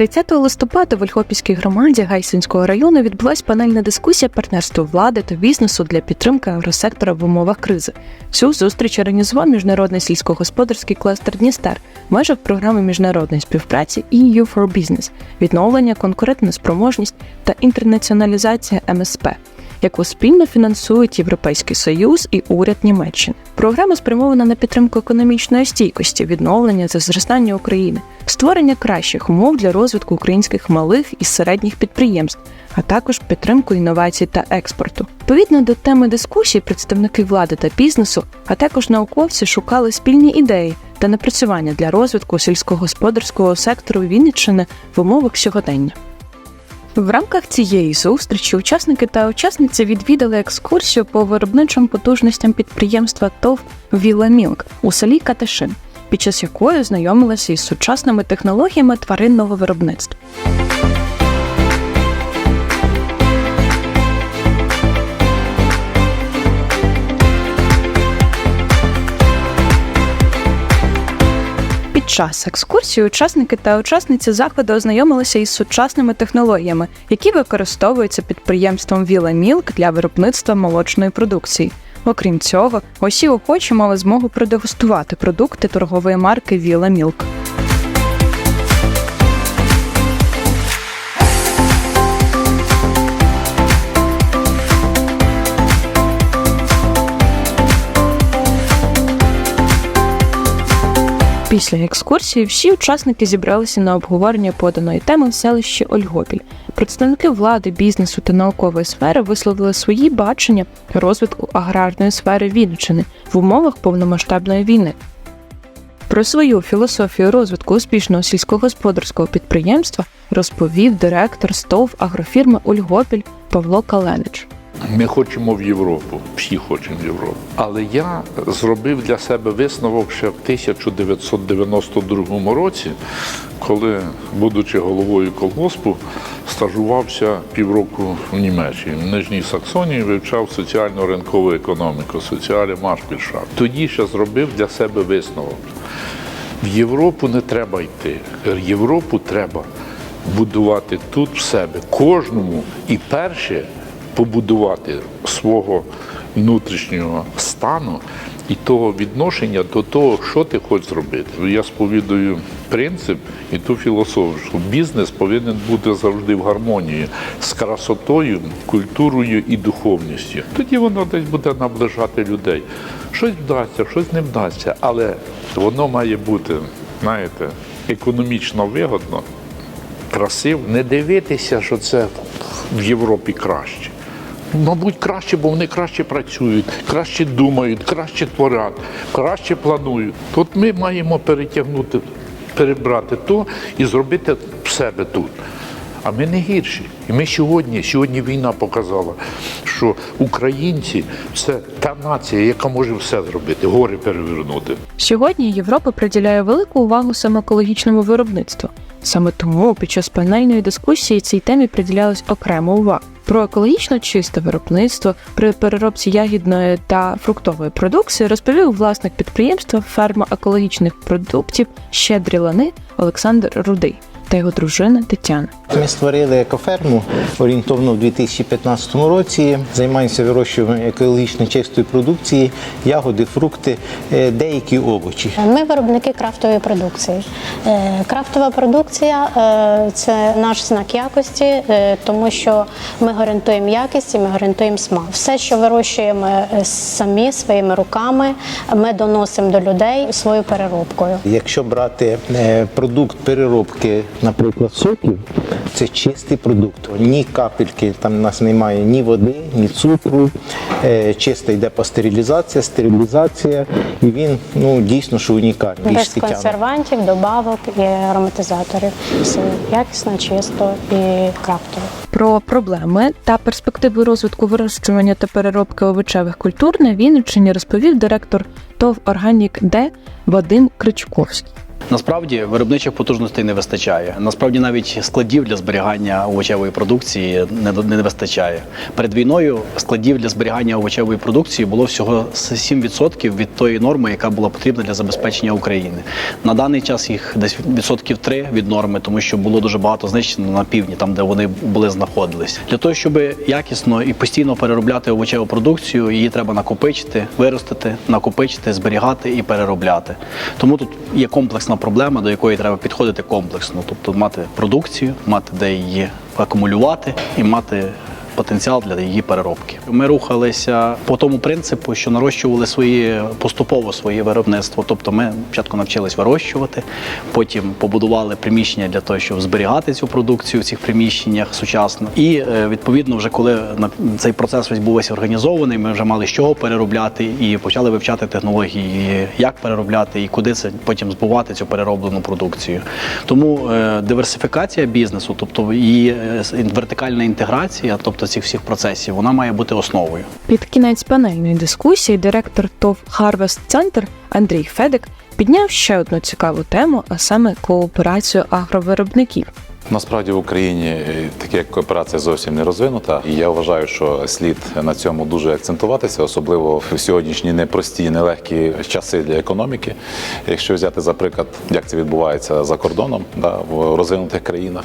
30 листопада в Ольхопільській громаді Гайсинського району відбулась панельна дискусія партнерства влади та бізнесу для підтримки агросектора в умовах кризи. Цю зустріч організував міжнародний сільськогосподарський кластер Дністер в межах програми міжнародної співпраці EU for Business, відновлення, конкурентна спроможність та інтернаціоналізація МСП яку спільно фінансують Європейський Союз і уряд Німеччини. Програма спрямована на підтримку економічної стійкості, відновлення та зростання України, створення кращих умов для розвитку українських малих і середніх підприємств, а також підтримку інновацій та експорту. Відповідно до теми дискусії, представники влади та бізнесу, а також науковці шукали спільні ідеї та напрацювання для розвитку сільськогосподарського сектору Вінниччини в умовах сьогодення. В рамках цієї зустрічі учасники та учасниці відвідали екскурсію по виробничим потужностям підприємства ТОВ Віла Мілк у селі Катишин, під час якої знайомилися із сучасними технологіями тваринного виробництва. Час екскурсії учасники та учасниці заходу ознайомилися із сучасними технологіями, які використовуються підприємством Віла Мілк для виробництва молочної продукції. Окрім цього, усі охочі мали змогу продегустувати продукти торгової марки Віла Мілк. Після екскурсії всі учасники зібралися на обговорення поданої теми в селищі Ольгопіль. Представники влади, бізнесу та наукової сфери висловили свої бачення розвитку аграрної сфери Вінниччини в умовах повномасштабної війни. Про свою філософію розвитку успішного сільськогосподарського підприємства розповів директор СТОВ агрофірми Ольгопіль Павло Каленич. Ми хочемо в Європу, всі хочемо в Європу. Але я зробив для себе висновок ще в 1992 році, коли, будучи головою колгоспу, стажувався півроку в Німеччині. В Нижній Саксонії вивчав соціальну ринкову економіку, соціалі маршпільшафт. Тоді ще зробив для себе висновок. В Європу не треба йти. Європу треба будувати тут в себе. Кожному і перше побудувати свого внутрішнього стану і того відношення до того, що ти хочеш зробити. Я сповідую принцип і ту філософію, що бізнес повинен бути завжди в гармонії з красотою, культурою і духовністю. Тоді воно десь буде наближати людей. Щось вдасться, щось не вдасться, але воно має бути, знаєте, економічно вигодно, красиво. Не дивитися, що це в Європі краще. Мабуть, краще, бо вони краще працюють, краще думають, краще творять, краще планують. Тут ми маємо перетягнути, перебрати то і зробити в себе тут. А ми не гірші. І ми сьогодні, сьогодні війна показала, що українці це та нація, яка може все зробити, гори перевернути. Сьогодні Європа приділяє велику увагу саме екологічному виробництву. Саме тому під час панельної дискусії цій темі приділялась окрема увага. Про екологічно чисте виробництво при переробці ягідної та фруктової продукції розповів власник підприємства ферма екологічних продуктів Щедрі лани Олександр Рудий та його дружина Тетяна. Ми створили екоферму орієнтовно в 2015 році. Займаємося вирощуванням екологічно чистої продукції, ягоди, фрукти, е, деякі овочі. Ми виробники крафтової продукції. Е, Крафтова продукція е, це наш знак якості, тому що ми гарантуємо якість і ми гарантуємо смак. Все, що вирощуємо самі своїми руками, ми доносимо до людей своєю переробкою. Якщо брати продукт переробки, наприклад, соків, це чистий продукт. Ні капельки, там у нас немає ні води, ні цукру. Е, Чисто йде пастерилізація, стерилізація, і він ну дійсно що унікальний. Без більш консервантів, добавок і ароматизаторів. Все якісно, чисто і крафтово. Про проблеми та перспективи розвитку вирощування та переробки овочевих культур на Вінниччині розповів директор ТОВ Органік Д Вадим Кричковський. Насправді виробничих потужностей не вистачає. Насправді навіть складів для зберігання овочевої продукції не, не вистачає. Перед війною складів для зберігання овочевої продукції було всього 7% від тої норми, яка була потрібна для забезпечення України. На даний час їх десь відсотків 3 від норми, тому що було дуже багато знищено на півдні, там де вони були знаходились. Для того, щоб якісно і постійно переробляти овочеву продукцію, її треба накопичити, виростити, накопичити, зберігати і переробляти. Тому тут є комплексна проблема, до якої треба підходити комплексно, тобто мати продукцію, мати де її акумулювати і мати. Потенціал для її переробки. Ми рухалися по тому принципу, що нарощували свої поступово своє виробництво. Тобто, ми спочатку навчились вирощувати, потім побудували приміщення для того, щоб зберігати цю продукцію в цих приміщеннях сучасно. І е, відповідно, вже коли цей процес весь був весь організований, ми вже мали з чого переробляти і почали вивчати технології, як переробляти і куди це потім збувати цю перероблену продукцію. Тому е, диверсифікація бізнесу, тобто і е, вертикальна інтеграція, тобто цих всіх процесів, вона має бути основою. Під кінець панельної дискусії директор ТОВ Harvest Center Андрій Федик підняв ще одну цікаву тему, а саме кооперацію агровиробників. Насправді в Україні е, таке як кооперація зовсім не розвинута, і я вважаю, що слід на цьому дуже акцентуватися, особливо в сьогоднішні непрості, нелегкі часи для економіки. Якщо взяти за приклад, як це відбувається за кордоном, да, в розвинутих країнах,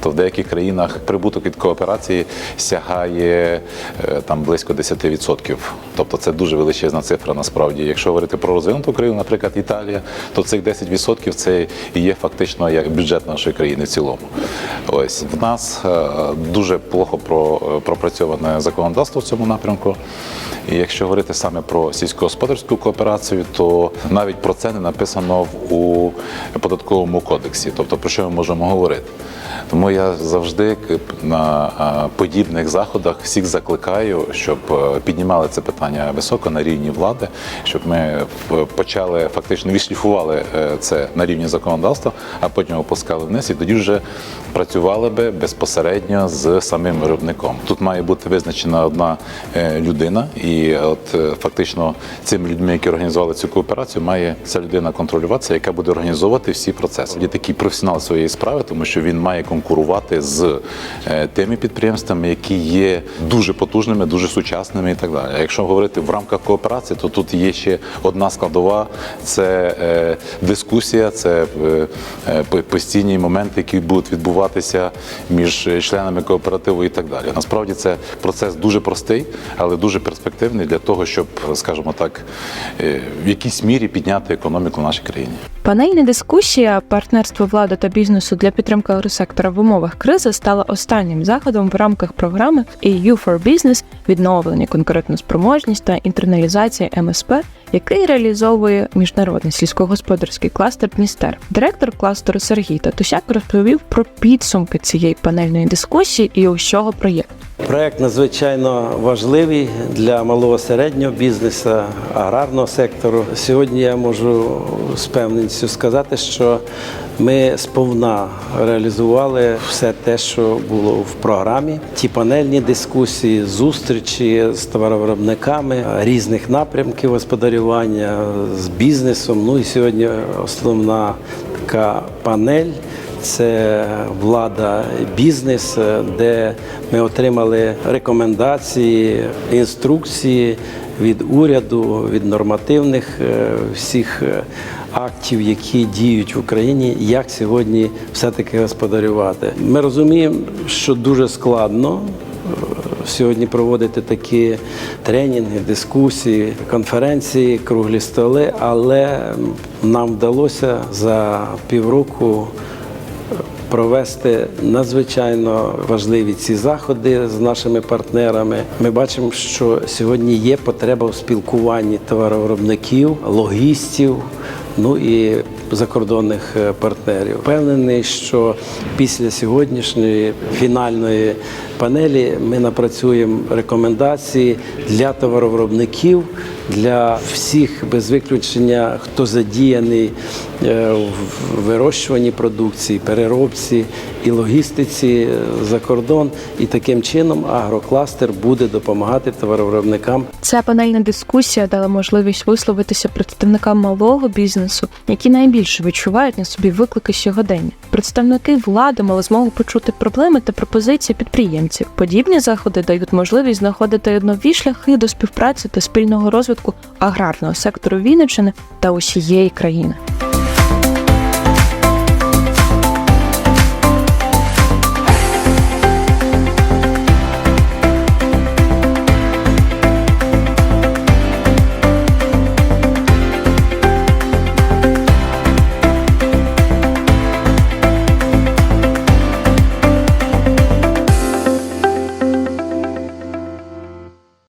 то в деяких країнах прибуток від кооперації сягає е, там близько 10%. Тобто це дуже величезна цифра. Насправді, якщо говорити про розвинуту країну, наприклад, Італія, то цих 10% це і є фактично як бюджет нашої країни в цілому. Ось в нас е, дуже плохо е, пропрацьоване законодавство в цьому напрямку. І якщо говорити саме про сільськогосподарську кооперацію, то навіть про це не написано у податковому кодексі. Тобто про що ми можемо говорити? Тому я завжди на подібних заходах всіх закликаю, щоб е, піднімали це питання високо на рівні влади, щоб ми почали фактично відшліфували е, це на рівні законодавства, а потім опускали вниз, і тоді вже працювали би безпосередньо з самим виробником. Тут має бути визначена одна е, людина, і от фактично цими людьми, які організували цю кооперацію, має ця людина контролюватися, яка буде організовувати всі процеси. Є такий професіонал своєї справи, тому що він має конкурувати з е, тими підприємствами, які є дуже потужними, дуже сучасними і так далі. Якщо говорити в рамках кооперації, то тут є ще одна складова: це е, дискусія, це е, по- постійні моменти, які будуть відбуватися між членами кооперативу і так далі. Насправді це процес дуже простий, але дуже перспективний для того, щоб, скажімо так, в якійсь мірі підняти економіку в нашій країні. Панельна дискусія партнерство влади та бізнесу для підтримки агросектора в умовах кризи стала останнім заходом в рамках програми EU for Business відновлення конкурентоспроможність та інтерналізація МСП, який реалізовує міжнародний сільськогосподарський кластер Дністер. Директор кластеру Сергій Татусяк розповів про підсумки цієї панельної дискусії і усього проєкту. Проект надзвичайно важливий для малого середнього бізнесу, аграрного сектору. Сьогодні я можу з певністю сказати, що ми сповна реалізували все те, що було в програмі. Ті панельні дискусії, зустрічі з товаровиробниками різних напрямків господарювання з бізнесом. Ну і сьогодні основна така панель це влада бізнес, де ми отримали рекомендації, інструкції від уряду, від нормативних е, всіх е, актів, які діють в Україні, як сьогодні все-таки господарювати. Ми розуміємо, що дуже складно. Е, Сьогодні проводити такі тренінги, дискусії, конференції, круглі столи, але нам вдалося за півроку провести надзвичайно важливі ці заходи з нашими партнерами. Ми бачимо, що сьогодні є потреба в спілкуванні товаровиробників, логістів. Ну і закордонних е, партнерів. Впевнений, що після сьогоднішньої фінальної панелі ми напрацюємо рекомендації для товаровиробників, для всіх без виключення, хто задіяний е, в вирощуванні продукції, переробці і логістиці е, за кордон. І таким чином агрокластер буде допомагати товаровиробникам Ця панельна дискусія дала можливість висловитися представникам малого бізнесу, які найбільше відчувають на собі виклики сьогодення. Представники влади мали змогу почути проблеми та пропозиції підприємців. Подібні заходи дають можливість знаходити нові шляхи до співпраці та спільного розвитку аграрного сектору Вінниччини та усієї країни.